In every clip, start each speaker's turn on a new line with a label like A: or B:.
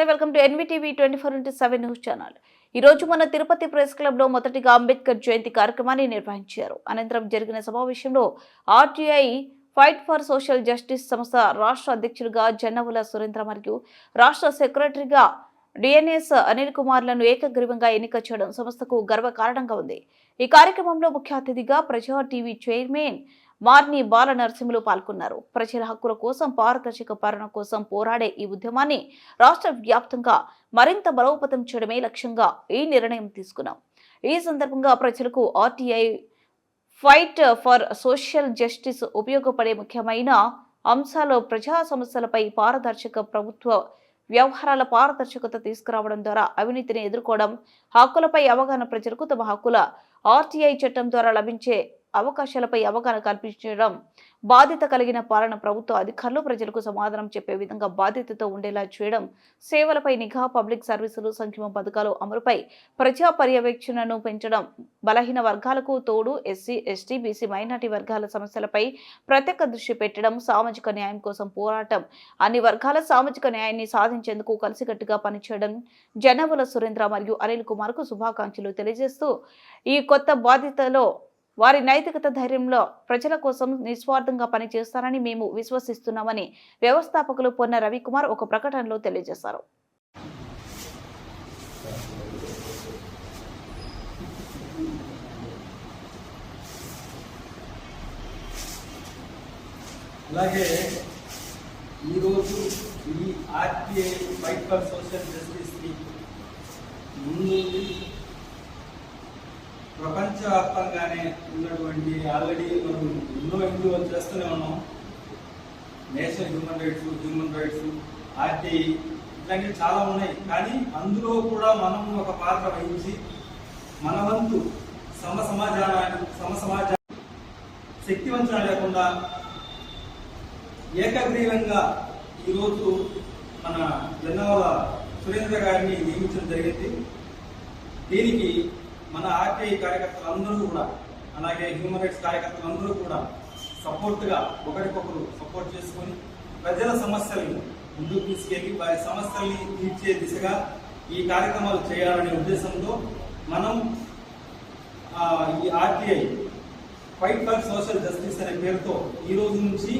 A: నమస్తే welcome to NVTV twenty four into seven news channel. ఈ రోజు మన తిరుపతి ప్రెస్ క్లబ్లో మొదటిగా అంబేద్కర్ జయంతి కార్యక్రమాన్ని నిర్వహించారు. అనంతరం జరిగిన సమావేశంలో RTI fight for social justice సంస్థ రాష్ట్ర అధ్యక్షుడిగా జన్నవుల సురేంద్ర మరియు రాష్ట్ర సెక్రటరీగా డిఎన్ఎస్ అనిల్ కుమార్లను ఏకగ్రీవంగా ఎన్నిక చేయడం సంస్థకు గర్వకారణంగా ఉంది. ఈ కార్యక్రమంలో ముఖ్య అతిథిగా ప్రజా టీవీ చైర్మన్ మార్ని బాల నరసింహులు పాల్గొన్నారు. ప్రజల హక్కుల కోసం పారదర్శక పాలన కోసం పోరాడే ఈ ఉద్యమాన్ని రాష్ట్ర వ్యాప్తంగా మరింత బలోపతం చేయడమే లక్ష్యంగా ఈ నిర్ణయం తీసుకున్నాం. ఈ సందర్భంగా ప్రజలకు RTI fight for social justice ఉపయోగపడే ముఖ్యమైన అంశాలు ప్రజా సమస్యలపై పారదర్శక ప్రభుత్వ వ్యవహారాల పారదర్శకత తీసుకురావడం ద్వారా అవినీతిని ఎదుర్కోవడం హక్కులపై అవగాహన ప్రజలకు తమ హక్కుల ఆర్టీఐ చట్టం ద్వారా లభించే అవకాశాలపై అవగాహన కల్పించడం బాధ్యత కలిగిన పాలన ప్రభుత్వ అధికారులు ప్రజలకు సమాధానం చెప్పే విధంగా బాధ్యతతో ఉండేలా చేయడం సేవలపై నిఘా పబ్లిక్ సర్వీసులు సంక్షేమ పథకాలు అమలుపై ప్రజా పర్యవేక్షణను పెంచడం బలహీన వర్గాలకు తోడు ఎస్సీ ఎస్టీ బీసీ మైనార్టీ వర్గాల సమస్యలపై ప్రత్యేక దృష్టి పెట్టడం సామాజిక న్యాయం కోసం పోరాటం అన్ని వర్గాల సామాజిక న్యాయాన్ని సాధించేందుకు కలిసికట్టుగా పనిచేయడం జనవల సురేంద్ర మరియు అనిల్ కుమార్కు శుభాకాంక్షలు తెలియజేస్తూ ఈ కొత్త బాధ్యతలో వారి నైతికత ధైర్యంలో ప్రజల కోసం నిస్వార్థంగా పనిచేస్తారని మేము విశ్వసిస్తున్నామని వ్యవస్థాపకులు పొన్న రవికుమార్ ఒక ప్రకటనలో తెలియజేశారు.
B: అలాగే ఈరోజు ఈ ఆర్టీఐ ఫైట్ ఫర్ సోషల్ ప్రపంచవ్యాప్తంగానే ఉన్నటువంటి ఆల్రెడీ మనం ఎన్నో ఎన్నో చేస్తూనే ఉన్నాం. National human rights human rights RTI ఇట్లాంటివి చాలా ఉన్నాయి. కానీ అందులో కూడా మనం ఒక పాత్ర వహించి మన వంతు సమ సమాజాన్ని సమ సమాజాన్ని శక్తివంచన లేకుండా ఏకగ్రీవంగా ఈరోజు మన జనవల సురేంద్ర గారిని నియమించడం జరిగింది. దీనికి మన ఆర్టీఐ కార్యకర్తలందరూ కూడా అలాగే హ్యూమన్ రైట్స్ కార్యకర్తలందరూ కూడా సపోర్ట్గా ఒకరికొకరు సపోర్ట్ చేసుకొని ప్రజల సమస్యలను ముందుకు తీసుకెళ్ళి వారి సమస్యల్ని తీర్చే దిశగా ఈ కార్యక్రమాలు చేయాలనే ఉద్దేశంతో మనం ఈ RTI fight for social justice అనే పేరుతో ఈ రోజు నుంచి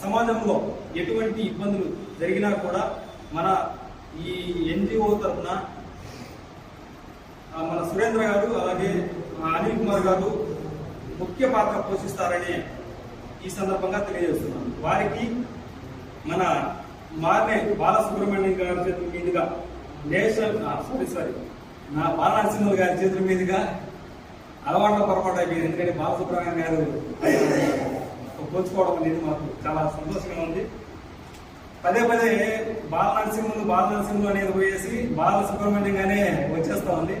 B: సమాజంలో ఎటువంటి ఇబ్బందులు జరిగినా కూడా మన ఈ ఎన్జిఓ తరఫున మన సురేంద్ర గారు అలాగే అనిల్ కుమార్ గారు ముఖ్య పాత్ర పోషిస్తారని ఈ సందర్భంగా తెలియజేస్తున్నాను. వారికి మన మార్నే బాలసుబ్రహ్మణ్యం గారి చేతుల మీదుగా నేషనల్ సారీ సారీ నా బాలనరసింహులు గారి చేతుల మీదుగా అలవాట్ల పొరపాటు అయిపోయింది. ఎందుకంటే బాలసుబ్రహ్మణ్యం గారు పోల్చుకోవడం అనేది మాకు చాలా సంతోషంగా ఉంది. పదే పదే బాల నరసింహులు బాల నరసింహులు అనేది పోయేసి బాల సుబ్రహ్మణ్యంగానే వచ్చేస్తా ఉంది.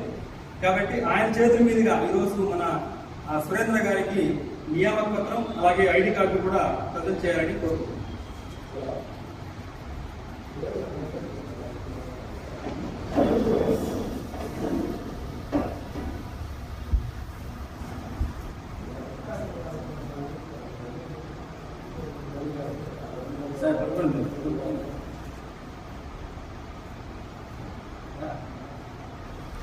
B: కాబట్టి ఆయన చేతుల మీదుగా ఈరోజు మన ఆ, సురేంద్ర గారికి నియామక పత్రం అలాగే ఐడి కార్డు కూడా ప్రజెంట్ చేయాలని కోరుకుంటున్నాను